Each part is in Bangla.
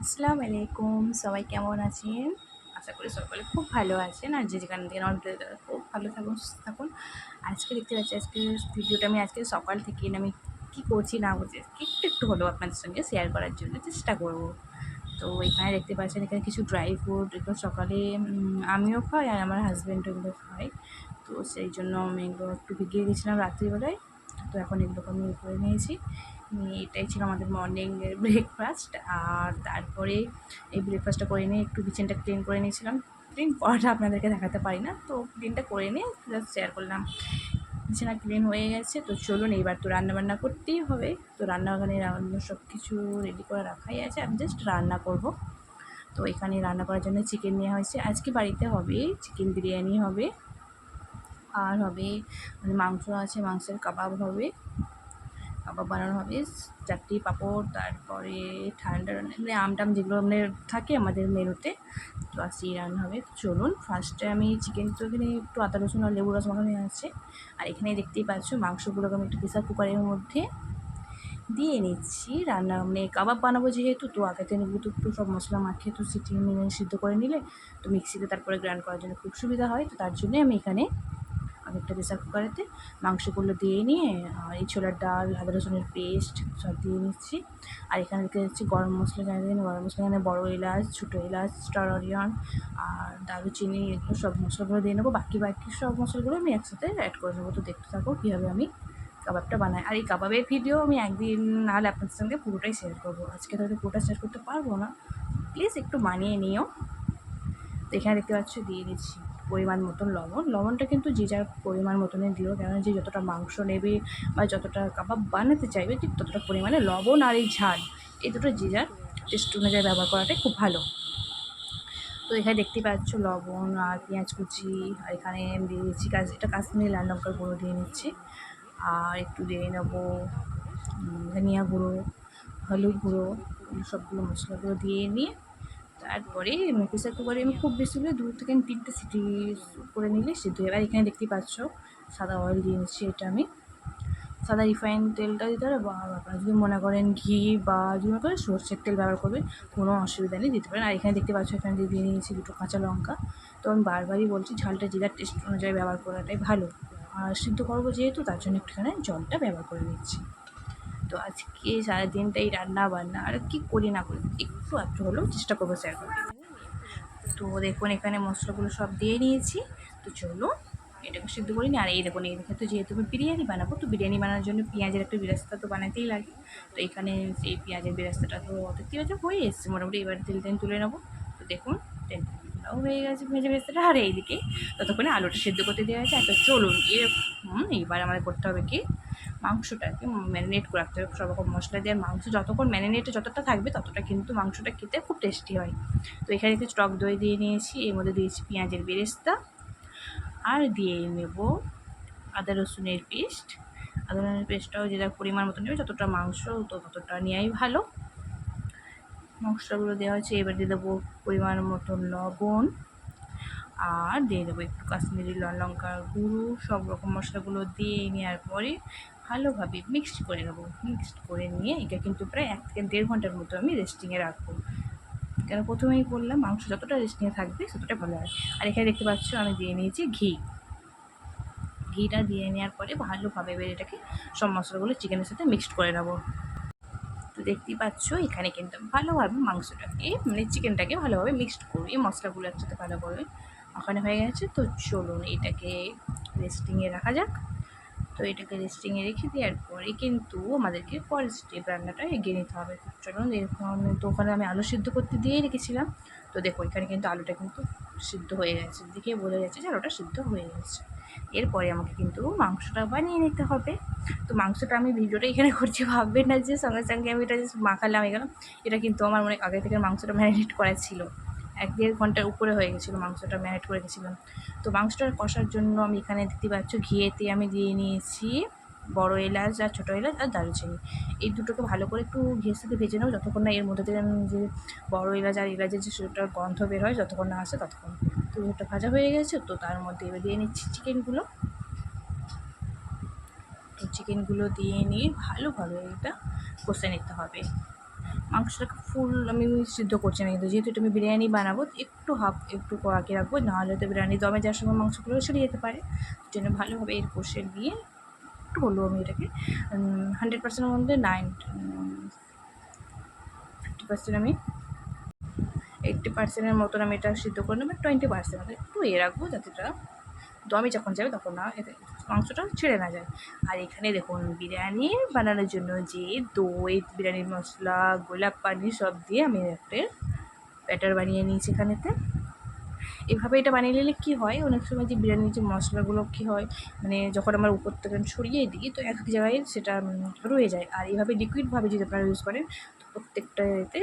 আসসালামু আলাইকুম সবাই কেমন আছেন? আশা করি সকলে খুব ভালো আছেন। আর যে যেখান থেকে দেখেন, খুব ভালো থাকুন সুস্থ থাকুন। আজকে দেখতে পাচ্ছি আজকে ভিডিওটা আমি আজকে সকাল থেকে আমি কী করছি না করছি একটু একটু হলেও আপনাদের সঙ্গে শেয়ার করার জন্য চেষ্টা করব। তো এখানে দেখতে পাচ্ছেন এখানে কিছু ড্রাই ফ্রুট এগুলো সকালে আমিও খাই আর আমার হাজব্যান্ড এগুলো খাই তো সেই জন্য আমি এগুলো একটু ভিগিয়ে গেছিলাম রাত্রিবেলায়। তো এখন এগুলোকে আমি করে নিয়েছি। নিয়ে এটাই ছিল আমাদের মর্নিংয়ের ব্রেকফাস্ট আর তারপরে এই ব্রেকফাস্টটা করে নিয়ে একটু কিচেনটা ক্লিন করে নিয়েছিলাম। ক্লিন করাটা আপনাদেরকে দেখাতে পারি না, তো ক্লিনটা করে নিয়ে জাস্ট শেয়ার করলাম। বিছানা ক্লিন হয়ে গেছে, তো চলুন এইবার তো রান্নাবান্না করতেই হবে। তো রান্না ওখানে রান্না সব কিছু রেডি করে রাখাই আছে, আমি জাস্ট রান্না করব। তো এখানে রান্না করার জন্য চিকেন নেওয়া হয়েছে। আজকে বাড়িতে হবে চিকেন বিরিয়ানি হবে। আর হবে মানে মাংস আছে, মাংসের কাবাব হবে। কাবাব বানানো হবে চারটি পাঁপড়, তারপরে ঠান্ডা মানে আমটাম যেগুলো মানে থাকে আমাদের মেনুতে, তো আর সেই রান্না হবে। চলুন ফার্স্টে আমি চিকেন তো এখানে একটু আদা, রসুন আর লেবু রস মাখানো আছে আর এখানে দেখতেই পাচ্ছ মাংসগুলোকে আমি একটু প্রেসার কুকারের মধ্যে দিয়ে নিচ্ছি। রান্না মানে কাবাব বানাবো যেহেতু, তো আগে থেকে তো একটু সব মশলা মাখিয়ে তো সিটি মানে সিদ্ধ করে নিলে, তো মিক্সিতে তারপরে গ্রাইন্ড করার জন্য খুব সুবিধা হয়। তো তার জন্যই আমি এখানে আরেকটা প্রেসার কুকারেতে মাংসগুলো দিয়ে নিয়ে আর এই ছোলার ডাল, আদা, রসুনের পেস্ট সব দিয়ে নিচ্ছি। আর এখানে দেখতে যাচ্ছি গরম মশলা জানিয়ে দিন গরম মশলা এখানে বড়ো এলাচ, ছোটো এলাচ, স্টার অরিয়ন আর দারুচিনি, এগুলো সব মশলাগুলো দিয়ে নেব। বাকি বাকি সব মশলাগুলো আমি একসাথে অ্যাড করে নেব। তো দেখতে থাকো কীভাবে আমি কাবাবটা বানাই। আর এই কাবাবের ভিডিও আমি একদিন নাহলে আপনাদের সঙ্গে পুরোটাই শেয়ার করব। আজকে তো পুরোটা শেয়ার করতে পারব না। প্লিজ একটু মানিয়ে নিও। এখানে দেখতে পাচ্ছ, দিয়ে দিচ্ছি। পরিমাণ মতন লবণ। লবণটা কিন্তু যে যার পরিমাণ মতনে দিও, কেননা যে যতটা মাংস নেবে বা যতটা কাবাব বানাতে চাইবে, ঠিক ততটা পরিমাণে লবণ আর এই ঝাল, এই দুটো যে যার টেস্ট অনুযায়ী ব্যবহার করাটাই খুব ভালো। তো এখানে দেখতে পাচ্ছ লবণ আর পেঁয়াজ কুচি, আর এখানে আমি দিয়ে দিচ্ছি কাজ এটা কাশ্মীরি লাল লঙ্কার গুঁড়ো দিয়ে নিচ্ছি। আর একটু দিয়ে নেব ধনিয়া গুঁড়ো, হলুদ গুঁড়ো, সবগুলো মশলাগুলো দিয়ে নিয়ে তারপরে প্রেসার কুকারে আমি খুব বেশি হলে দু থেকে তিনটে সিটি করে নিলে সিদ্ধ এবার এখানে দেখতেই পাচ্ছ, সাদা অয়েল দিয়ে নিচ্ছি এটা আমি। সাদা রিফাইন তেলটা দিতে পারে বা যদি মনে করেন ঘি বা যদি মনে করেন সর্ষের তেল ব্যবহার করবেন, কোনো অসুবিধা নেই, দিতে পারেন। আর এখানে দেখতে পাচ্ছ, এখানে দিয়ে নিয়েছি দুটো কাঁচা লঙ্কা। তো আমি বারবারই বলছি, ঝালটা যার টেস্ট অনুযায়ী ব্যবহার করাটাই ভালো। আর সিদ্ধ করব যেহেতু, তার জন্য একটুখানি জলটা ব্যবহার করে নিচ্ছি। তো আজকে সারাদিনটাই রান্না বান্না আর কি করি না করি, একটু একটু হলেও চেষ্টা করব শেয়ার করতে তো দেখুন, এখানে মশলাগুলো সব দিয়ে নিয়েছি। তো চলো এটাকে সিদ্ধ করিনি আর এই দেখুন, এই তো যেহেতু আমি বিরিয়ানি বানাবো, তো বিরিয়ানি বানানোর জন্য পেঁয়াজের একটা বিরাস্তা তো বানাতেই লাগে। তো এখানে সেই পেঁয়াজের বিরাস্তাটা তো দেখতে পাচ্ছি হয়ে এসছে। মোটামুটি এবার তেল তেল তুলে নেব। তো দেখুন, তেল তেলটাও হয়ে গেছে পেঁয়াজের বিরাস্তাটা। আর এইদিকে ততক্ষণে আলুটা সিদ্ধ করতে দেওয়া আছে একটা চলুন এরকম এইবার আমাদের করতে হবে কি? মাংসটাকে ম্যারিনেট করে রাখতে হবে। সব রকম মশলা দিয়ে মাংস যতক্ষণ ম্যারিনেটে যতটা থাকবে ততটা কিন্তু মাংসটা খেতে খুব টেস্টি হয়। তো এখানে একটু টক দই দিয়ে নিয়েছি, এর মধ্যে দিয়েছি পেঁয়াজের বেরেস্তা আর দিয়ে নেব আদা রসুনের পেস্ট। আদা রসুনের পেস্টটাও যে যার পরিমাণ মতো নেবে যতটা মাংস তো ততটা নেওয়াই ভালো। মশলাগুলো দেওয়া হচ্ছে এবার দিয়ে দেবো পরিমাণ মতো লবণ আর দিয়ে দেবো একটু কাশ্মীরি লাল লঙ্কার গুঁড়ো সব রকম মশলাগুলো দিয়ে নেওয়ার পরে ভালোভাবে মিক্সড করে নেব। মিক্সড করে নিয়ে এটা কিন্তু প্রায় এক থেকে দেড় ঘণ্টার মতো আমি রেস্টিংয়ে রাখব। কেন প্রথমেই বললাম, মাংস যতটা রেস্টিংয়ে থাকবে ততটা ভালো হয়। আর এখানে দেখতে পাচ্ছ, আমি দিয়ে নিয়েছি ঘি। ঘিটা দিয়ে নেওয়ার পরে ভালোভাবে এবার এটাকে সব মশলাগুলো চিকেনের সাথে মিক্সড করে নেব। তো দেখতেই পাচ্ছ, এখানে কিন্তু ভালোভাবে মাংসটাকে মানে চিকেনটাকে ভালোভাবে মিক্সড করবি। মশলাগুলো একসাথে ভালোভাবে ওখানে হয়ে গেছে। তো চলুন এটাকে রেস্টিংয়ে রাখা যাক। তো এটাকে রেস্টিংয়ে রেখে দেওয়ার পরে কিন্তু আমাদেরকে পরের স্টেপ রান্নাটা এগিয়ে নিতে হবে। চলুন এরকম তো ওখানে আমি আলু সিদ্ধ করতে দিয়েই রেখেছিলাম। তো দেখো এখানে কিন্তু আলুটা কিন্তু সিদ্ধ হয়ে গেছে। দেখে বোঝা যাচ্ছে যে আলুটা সিদ্ধ হয়ে গেছে। এরপরে আমাকে কিন্তু মাংসটা বানিয়ে নিতে হবে। তো মাংসটা আমি ভিডিওটা এখানে করছি, ভাববেন না যে সঙ্গে সঙ্গে আমি এটা জাস্ট মাখালাম, এখানে। এটা কিন্তু আমার অনেক আগে থেকে মাংসটা ম্যারিনেট করা ছিল। এক দেড় ঘণ্টার উপরে হয়ে গেছিল মাংসটা ম্যারিনেট করে রেখেছিলাম তো মাংসটা কষার জন্য আমি এখানে দেখতে পাচ্ছ ঘিয়েতে আমি দিয়ে নিয়েছি বড় এলাচ আর ছোটো এলাচ আর দারুচিনি। এই দুটোকে ভালো করে একটু ঘিয়ের সাথে ভেজে নেব যতক্ষণ না এর মধ্যে থেকে যে বড় এলাচ আর এলাচের যে সেটার গন্ধ বের হয় যতক্ষণ না আসে ততক্ষণ। তো এটা ভাজা হয়ে গেছে তো তার মধ্যে এবার দিয়ে নিচ্ছি চিকেনগুলো। তো চিকেনগুলো দিয়ে নিয়ে ভালোভাবে এটা কষে নিতে হবে। মাংসটাকে ফুল আমি সিদ্ধ করছি না কিন্তু। যেহেতু এটা আমি বিরিয়ানি বানাবো, একটু হাফ একটু আগে রাখব, নাহলে তো বিরিয়ানি দমে যাওয়ার সময় মাংসগুলো সরে যেতে পারে। জন্য ভালোভাবে এর কষে দিয়ে একটু বলব আমি এটাকে। হান্ড্রেড পার্সেন্টের মধ্যে নাইন ফিফটি পার্সেন্ট আমি এইট্টি পার্সেন্টের মতন আমি এটা সিদ্ধ করে নেব টোয়েন্টি পার্সেন্ট একটু এ রাখব যাতে এটা দমে যখন যাবে তখন না মাংসটা ছেড়ে না যায়। আর এখানে দেখুন বিরিয়ানি বানানোর জন্য যে দই, বিরিয়ানির মশলা, গোলাপ পানি সব দিয়ে আমি একটা ব্যাটার বানিয়ে নিয়েছি এখানেতে। এভাবে এটা বানিয়ে নিলে কী হয়? অনেক সময় যে বিরিয়ানির যে মশলাগুলো কী হয়? মানে যখন আমরা উপর থেকে ছড়িয়ে দিই, তো এক এক জায়গায় সেটা রয়ে যায়। আর এইভাবে লিকুইডভাবে যদি আপনারা ইউজ করেন, তো প্রত্যেকটা এতে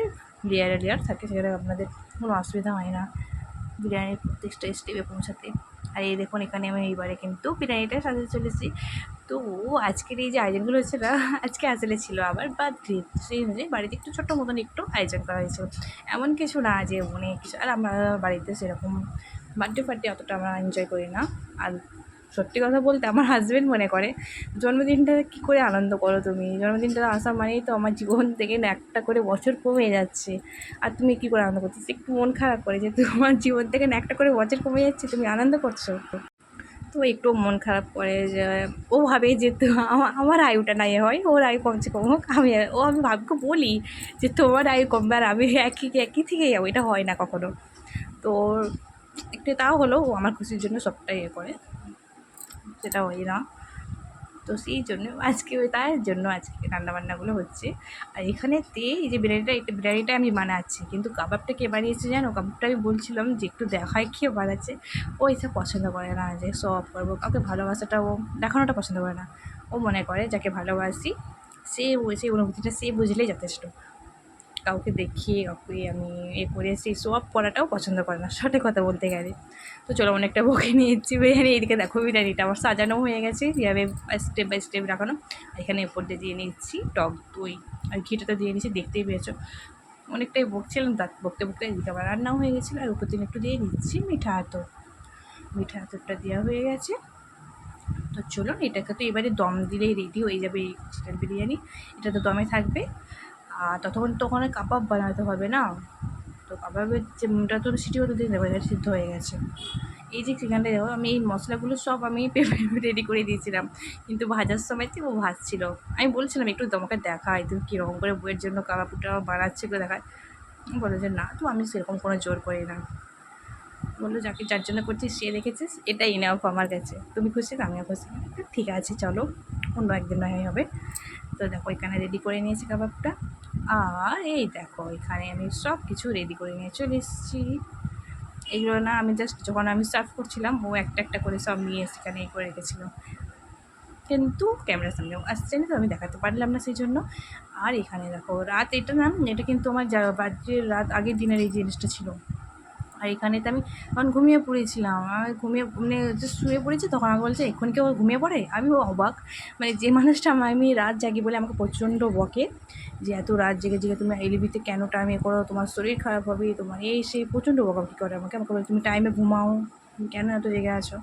লেয়ারে লেয়ার থাকে, সেখানে আপনাদের কোনো অসুবিধা হয় না। বিরিয়ানির প্রত্যেকটা স্টেপে পৌঁছাতে। আর এই দেখুন, এখানে আমি এইবারে কিন্তু বিরিয়ানিটা সাজাতে চলেছি। তো আজকের এই যে আয়োজনগুলো হচ্ছে না, আজকে আসলে ছিল আবার বা সেই অনুযায়ী বাড়িতে একটু ছোট্ট মতন একটু আয়োজন করা হয়েছিল। এমন কিছু না যে অনেক কিছু। আর আমরা বাড়িতে সেরকম বার্থডে ফার্থডে অতটা আমরা এনজয় করি না। আর সত্যি কথা বলতে আমার হাজব্যান্ড মনে করে, জন্মদিনটা কী করে আনন্দ করো তুমি? জন্মদিনটা আসা মানেই তো আমার জীবন থেকে না একটা করে বছর কমে যাচ্ছে। আর তুমি কী করে আনন্দ করতেছো একটু মন খারাপ করে যে তোমার জীবন থেকে না একটা করে বছর কমে যাচ্ছে, তুমি আনন্দ করছ? তো একটু মন খারাপ করে যে, ও ভাবে যে তো আমার আয়ুটা নাই হয়, ওর আয়ু কমছে কম হোক আমি, ও আমি ভাগ্য বলি যে তোমার আয়ু কমবে আর আমি একই একই থেকে যাব, এটা হয় না কখনো। তো একটু তাও হলো, ও আমার খুশির জন্য সবটাই ইয়ে করে। সেটা হয় না। তো সেই জন্য আজকে ওই তার জন্য আজকে রান্নাবান্নাগুলো হচ্ছে। আর এখানেতে এই যে বিরিয়ানিটা এটা বিরিয়ানিটা আমি বানাচ্ছি। কিন্তু কাবাবটা কে বানিয়েছে জানো? কাবাবটা আমি বলছিলাম যে একটু দেখায় কে বানাচ্ছে। ও এসব পছন্দ করে না, যে সব করব। কাউকে ভালোবাসাটা ও দেখানোটা পছন্দ করে না। ও মনে করে, যাকে ভালোবাসি, সে সেই অনুভূতিটা সে বুঝলেই যথেষ্ট। কাউকে দেখিয়ে কাউকে আমি এ করে সেই সব করাটাও পছন্দ করে না, সঠিক কথা বলতে গেলে। তো চলো অনেকটা বকে নিয়েছি বিরিয়ানি এদিকে দেখো বিরিয়ানিটা, আমার সাজানো হয়ে গেছে কীভাবে স্টেপ বাই স্টেপ রাখানো। এখানে উপর দিয়ে দিয়ে নিচ্ছি টক দই, আর ঘিটা তো দিয়ে নিচ্ছি, দেখতেই পেয়েছ। অনেকটাই বকছিলাম তার বকতে বকতে এদিকে আবার রান্নাও হয়ে গেছিল, আর উপর দিন একটু দিয়ে দিচ্ছি মিঠা আতর। মিঠা আতরটা দেওয়া হয়ে গেছে। তো চলুন, এটাকে তো এবারে দম দিলেই রেডি হয়ে যাবে এই চিকেন বিরিয়ানি। এটা তো দমে থাকবে। ততক্ষণ তো ওখানে কাবাব বানাতে হবে না। তো কাবাবের যে ওটা তো সিটি হতে দিতে হবে সিদ্ধ হয়ে গেছে। এই যে চিকেনটা দেখো, আমি এই মশলাগুলো সব আমি রেডি করে দিয়েছিলাম। কিন্তু ভাজার সময় ও ভাজছিল। আমি বলছিলাম একটু তোমাকে দেখাই, তুমি কীরকম করে বইয়ের জন্য কাবাবটা বানাচ্ছে এগুলো দেখায় বলে যে, না তো আমি সেরকম কোনো জোর করি না। বলল, যাকে যার জন্য করছিস, সে দেখেছিস এটাই নাও আমার কাছে। তুমি খুশি আমিও খুশি ঠিক আছে, চলো, অন্য একদিন নয় হবে। তো দেখো এখানে রেডি করে নিয়েছি কাবাবটা। আর এই দেখো, এখানে আমি সব কিছু রেডি করে নিয়ে চলে এসেছি। এগুলো না আমি জাস্ট যখন আমি সার্ভ করছিলাম, ও একটা একটা করে সব নিয়ে সেখানে এই করে রেখেছিল। কিন্তু ক্যামেরার সামনে আসছে না, তো আমি দেখাতে পারলাম না সেই জন্য আর এখানে দেখো, রাত এটা না, এটা কিন্তু আমার বাজে রাত আগের দিনের এই জিনিসটা ছিল। আর এখানেতে আমি তখন ঘুমিয়ে পড়েছিলাম। আমি ঘুমিয়ে মানে শুয়ে পড়েছি, তখন আমাকে বলছে এখন কেউ ঘুমিয়ে পড়ে? আমি অবাক। মানে যে মানুষটা আমি রাত জাগি বলে আমাকে প্রচণ্ড বকে। যে এত রাত জেগে জেগে তুমি এলিবিতে কেন টাইমে করো? তোমার শরীর খারাপ হবে, তোমার এই সেই প্রচণ্ড বকাবকি করে আমাকে। আমাকে বলে, তুমি টাইমে ঘুমাও। কেন এত জেগে আছো?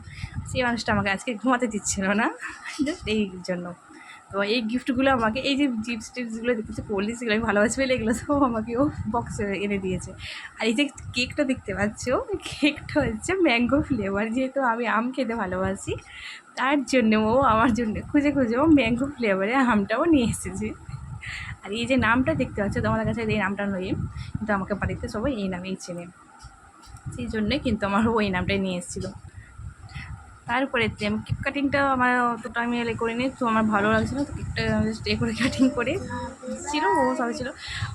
সেই মানুষটা আমাকে আজকে ঘুমাতে দিচ্ছিল না। জাস্ট এই জন্য। তো এই গিফটগুলো আমাকে, এই যে চিপস টিপসগুলো দেখতেছি কোল্ড ড্রিঙ্কসগুলো আমি ভালোবাসি বলে এগুলো সব আমাকে ও বক্সে এনে দিয়েছে। আর এই যে কেকটা দেখতে পাচ্ছ কেকটা হচ্ছে ম্যাঙ্গো ফ্লেভার যেহেতু আমি আম খেতে ভালোবাসি, তার জন্য ও আমার জন্য, খুঁজে খুঁজে ও ম্যাঙ্গো ফ্লেভারে আমটাও নিয়ে এসেছে। আর এই যে নামটা দেখতে পাচ্ছ, তোমাদের কাছে এই নামটা নয়, কিন্তু আমাকে বাড়িতে সবাই এই নামেই চেনে। সেই জন্যই কিন্তু আমার ওই নামটাই নিয়ে এসেছিল। তারপরে কেক কাটিংটা আমার অতটা আমি এলে করিনি, তো আমার ভালো লাগছিল, তো কেকটা স্টে করে কাটিং করে ছিল, ও সবাই ছিল।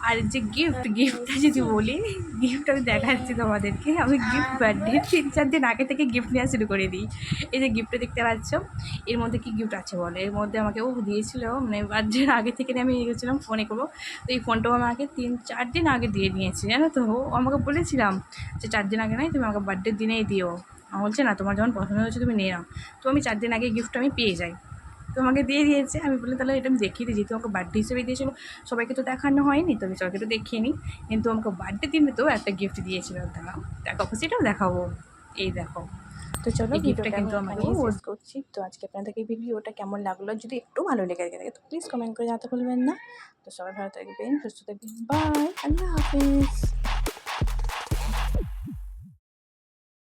আর যে গিফট গিফটটা যদি বলি গিফট আমি দেখাচ্ছি তোমাদেরকে, আমি গিফট বার্থডে তিন, চার দিন আগে থেকে গিফট নেওয়া শুরু করে দিই। এই যে গিফটটা দেখতে পাচ্ছ, এর মধ্যে কি গিফট আছে বলে? এর মধ্যে আমাকে ও দিয়েছিল মানে বার্থডের আগে থেকে আমি গেছিলাম ফোনে করব। তো এই ফোনটাও আমাকে তিন, চার দিন আগে দিয়ে নিয়েছে, জানো তো? আমাকে বলেছিলাম যে চার দিন আগে নয়, তুমি আমাকে বার্থডের দিনেই দিও। বলছে না তোমার যখন পছন্দ হয়েছে তুমি নিয়ে নাও। তো আমি চার দিন আগে গিফট আমি পেয়ে যাই। তো আমাকে দিয়ে দিয়েছে। আমি বললাম তাহলে এটা আমি দেখিয়ে দিই যেহেতু আমাকে বার্থডে হিসেবে দিয়েছিল। সবাইকে তো দেখানো হয়নি তো আমি সবাইকে তো দেখিয়ে নিই। কিন্তু আমাকে বার্থডে দিনে তো একটা গিফট দিয়েছিল। দাঁড়াও দেখো সেটাও দেখাবো। এই দেখো। তো চলো এই gift টা ভিডিওটা কিন্তু আমাকে আমি ও- করছি। তো আজকে আপনাদেরকে ভিডিওটা কেমন লাগল? যদি একটু ভালো লেগে থাকে তো প্লিজ কমেন্ট করে জানাতে ভুলবেন না। তো সবাই ভালো থাকবেন সুস্থ থাকবেন। বাই আল্লাহ হাফিজ।